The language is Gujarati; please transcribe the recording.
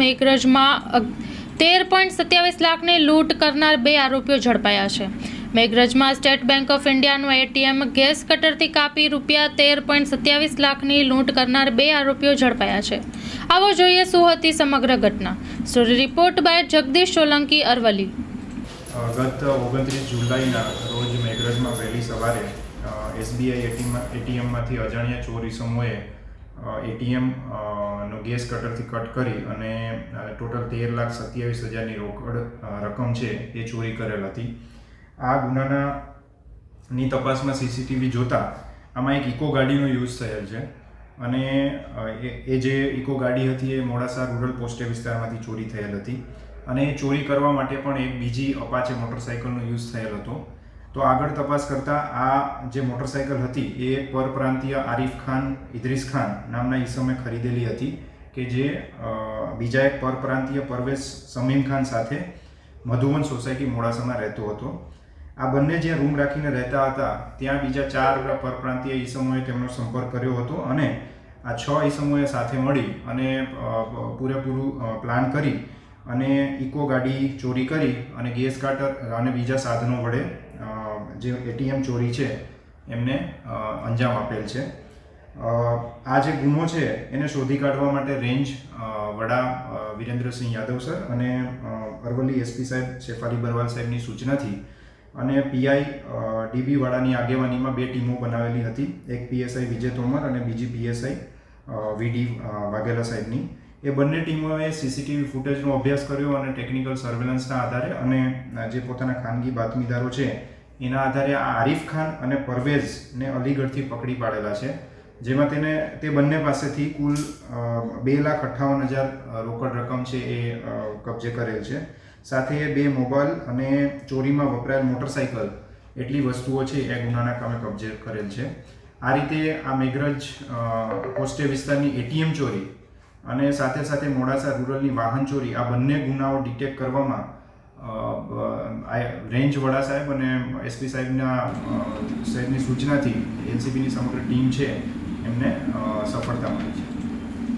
મેઘરજમાં તેર પોઈન્ટ સત્યાવીસ લાખની લૂંટ કરનાર બે આરોપીઓ ઝડપાયા છે. મેઘરજમાં સ્ટેટ બેંક ઓફ ઇન્ડિયાનું એટીએમ ગેસ કટરથી કાપી રૂપિયા તેર પોઈન્ટ સત્યાવીસ લાખની લૂંટ કરનાર બે આરોપીઓ ઝડપાયા છે. આવો જોઈએ શું હતી સમગ્ર ઘટના. Story report by Jagdish Solanki Aravalli ગત ઓગણત્રીસ જુલાઈના રોજ મેઘરજમાં વહેલી સવારે એસબીઆઈ એટીએમમાંથી અજાણ્યા ચોર ઇસમોએ એટીએમ નો ગેસ કટરથી કટ કરી અને ટોટલ તેર લાખ સત્યાવીસ હજારની રોકડ રકમ છે એ ચોરી કરેલ હતી. આ ગુનાના ની તપાસમાં સીસીટીવી જોતા આમાં એક ઇકો ગાડીનો યુઝ થયેલ છે અને એ જે ઇકો ગાડી હતી એ મોડાસા રૂરલ પોસ્ટે વિસ્તારમાંથી ચોરી થયેલ હતી અને એ ચોરી કરવા માટે પણ એક બીજી અપાચે મોટરસાઇકલનો યુઝ થયેલ હતો. તો આગળ તપાસ કરતાં આ જે મોટરસાઇકલ હતી એ પરપ્રાંતીય આરિફ ખાન, ઇદ્રીસ ખાન નામના ઈસમે ખરીદેલી હતી કે જે બીજા એક પરપ્રાંતીય પરવેશ સમીમ ખાન સાથે મધુવન સોસાયટી મોડાસામાં રહેતો હતો. આ બંને જે રૂમ રાખીને રહેતા હતા, ત્યાં બીજા ચાર પરપ્રાંતીય ઈસમોએ તેમનો સંપર્ક કર્યો હતો અને આ છ ઈસમોએ સાથે મળી અને પૂરેપૂરું પ્લાન કરી અને ઇકો ગાડી ચોરી કરી અને ગેસ કાટર અને બીજા સાધનો વડે જે એટીએમ ચોરી છે, એમને અંજામ આપેલ છે. આ જે ગુનો છે, એને શોધી કાઢવા માટે રેન્જ વડા વિરેન્દ્રસિંહ યાદવ સર અને અરવલ્લી એસપી સાહેબ શેફાલી બરવાલ સાહેબની સૂચનાથી અને પીઆઈ ડીબી વાળાની આગેવાનીમાં બે ટીમો બનાવેલી હતી. એક પીએસઆઈ વિજય તોમર અને બીજી પીએસઆઈ વીડી વાઘેલા સાહેબની. એ બંને ટીમોએ સીસીટીવી ફૂટેજનો અભ્યાસ કર્યો અને ટેકનિકલ સર્વેલન્સના આધારે અને જે પોતાના ખાનગી બાતમીદારો છે, એના આધારે આ આરિફ ખાન અને પરવેઝને અલીગઢથી પકડી પાડેલા છે. જેમાં તેને, તે બંને પાસેથી કુલ બે લાખ અઠ્ઠાવન હજાર રોકડ રકમ છે એ કબજે કરેલ છે. સાથે બે મોબાઈલ અને ચોરીમાં વપરાયેલ મોટરસાઇકલ એટલી વસ્તુઓ છે એ ગુનાના કામે કબજે કરેલ છે. આ રીતે આ મેઘરજ પોસ્ટે વિસ્તારની એટીએમ ચોરી અને સાથે સાથે મોડાસા રૂરલની વાહન ચોરી આ બંને ગુનાઓ ડિટેક્ટ કરવામાં રેન્જ વડા સાહેબ અને એસપી સાહેબના સાહેબની સૂચનાથી એનસીબીની સમગ્ર ટીમ છે, એમને સફળતા મળી છે.